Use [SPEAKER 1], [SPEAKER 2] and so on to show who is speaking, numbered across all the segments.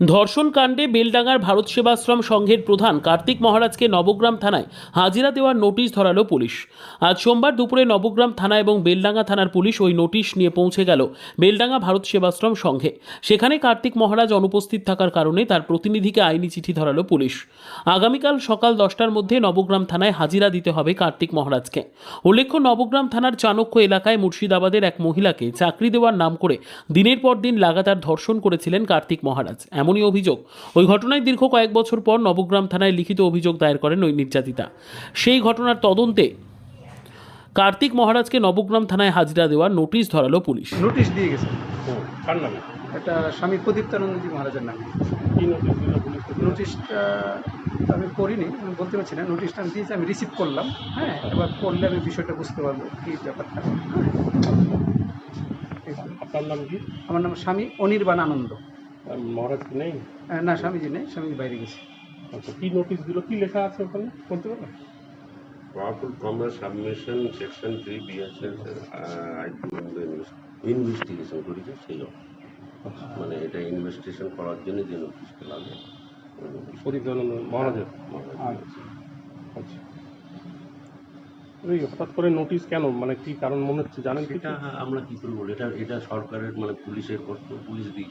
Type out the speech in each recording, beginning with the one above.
[SPEAKER 1] ধর্ষণ কাণ্ডে বেলডাঙ্গার ভারত সেবাশ্রম সংঘের প্রধান কার্তিক মহারাজকে নবগ্রাম থানায় হাজিরা দেওয়ার নোটিশ ধরালো পুলিশ। আজ সোমবার দুপুরে নবগ্রাম থানা এবং বেলডাঙ্গা থানার পুলিশ ওই নোটিশ নিয়ে পৌঁছে গেল বেলডাঙ্গা ভারত সেবাশ্রম সংঘে। সেখানে কার্তিক মহারাজ অনুপস্থিত থাকার কারণে তার প্রতিনিধিকে আইনি চিঠি ধরালো পুলিশ। আগামীকাল সকাল দশটার মধ্যে নবগ্রাম থানায় হাজিরা দিতে হবে কার্তিক মহারাজকে। উল্লেখ্য, নবগ্রাম থানার চাণক্য এলাকায় মুর্শিদাবাদের এক মহিলাকে চাকরি দেওয়ার নাম করে দিনের পর দিন লাগাতার ধর্ষণ করেছিলেন কার্তিক মহারাজ। এমনই অভিযোগ। ওই ঘটনায় দীর্ঘ কয়েক বছর পর নবগ্রাম থানায় লিখিত অভিযোগ দায়ের করেন ওই নির্যাতিতা। সেই ঘটনার তদন্তে কার্তিক মহারাজকে নবগ্রাম থানায় হাজিরা দেওয়ার নোটিশ ধরালো পুলিশ।
[SPEAKER 2] নোটিশ দিয়ে গেছে।
[SPEAKER 3] কার নামে?
[SPEAKER 2] এটা স্বামী প্রদীপ্তানন্দজি মহারাজের নামে।
[SPEAKER 3] কি নোটিশ দিল পুলিশ
[SPEAKER 2] নোটিশটা আমি করিনি আমি বলতে পারছি না। নোটিশটা আমি দিয়েছি আমি রিসিভ করলাম। হ্যাঁ। এবার করলে আমি বিষয়টা বুঝতে পারব কী ব্যাপারটা। হ্যাঁ।
[SPEAKER 3] আপনার নাম কি?
[SPEAKER 2] আমার নাম স্বামী অনির্বাণ আনন্দ
[SPEAKER 3] মহারাজ কি নেই?
[SPEAKER 2] না স্বামীজি নেই স্বামীজি বাইরে গেছে।
[SPEAKER 3] আচ্ছা কি নোটিশ দিল? কি লেখা আছে ওখানে? বলতে পারবেন
[SPEAKER 4] Powerful commerce submission section 3 BSL uh, I investigation করেছে সেই জন্য। মানে এটা ইনভেস্টিগেশন করার জন্য যে নোটিশটা লাগে
[SPEAKER 3] প্রদীপ মহারাজের? আচ্ছা এই হঠাৎ করে নোটিশ কেন? মানে কি কারণ মনে হচ্ছে? জানেন কি
[SPEAKER 4] সেটা আমরা কি করে বলি এটা এটা সরকারের মানে পুলিশের কর্তব্য পুলিশ দিয়ে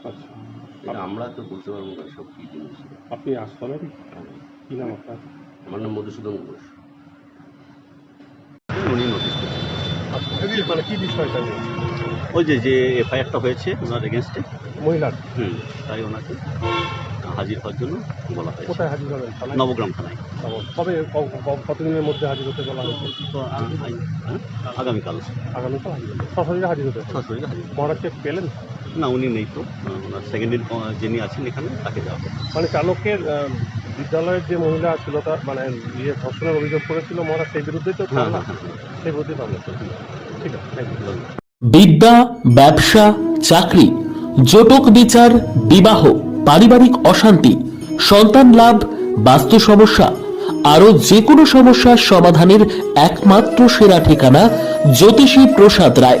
[SPEAKER 3] আচ্ছা।
[SPEAKER 4] এটা আমরা তো বলতে পারব না সব কি জিনিস।
[SPEAKER 3] আপনি আসলেন কি নাম আপনার?
[SPEAKER 4] আমার নাম মধুসূদন ঘোষ। উনি নোটিশ
[SPEAKER 3] মানে কি বিষয়টা
[SPEAKER 5] ওই যে যে এফআইআরটা হয়েছে ওনার এগেনস্টে
[SPEAKER 3] মহিলার?
[SPEAKER 5] হুম তাই ওনাকে হাজির হওয়ার জন্য বলা হয়েছে।
[SPEAKER 3] কোথায় হাজির হবেন?
[SPEAKER 5] নবগ্রাম থানায়।
[SPEAKER 3] কবে কতদিনের মধ্যে হাজির হতে বলা হয়েছে?
[SPEAKER 5] হ্যাঁ, আগামীকাল।
[SPEAKER 3] আগামীকাল হাজির হতে সরাসরি হাজির হতে? হবে।
[SPEAKER 5] সরাসরি হাজির
[SPEAKER 3] মহারাজকে পেলেন?
[SPEAKER 5] না উনি নেই তো। ওনার সেকেন্ড ইন যিনি আছেন এখানে তাকে দেওয়া হবে।
[SPEAKER 3] মানে চালকের বিদ্যালয়ের যে মহিলা ছিল তার মানে ইয়ে ধর্ষণের অভিযোগ করেছিল মহারাজ সেই বিরুদ্ধেই তো
[SPEAKER 5] হ্যাঁ হ্যাঁ হ্যাঁ।
[SPEAKER 3] সেই মামলা চলছে। ঠিক আছে থ্যাংক ইউ
[SPEAKER 1] বিদ্যা ব্যবসা চাকরি জটক বিচার বিবাহ পারিবারিক অশান্তি সন্তান লাভ বাস্তু সমস্যা আরও যে কোনো সমস্যার সমাধানের একমাত্র সেরা ঠিকানা জ্যোতিষী প্রসাদ রায়।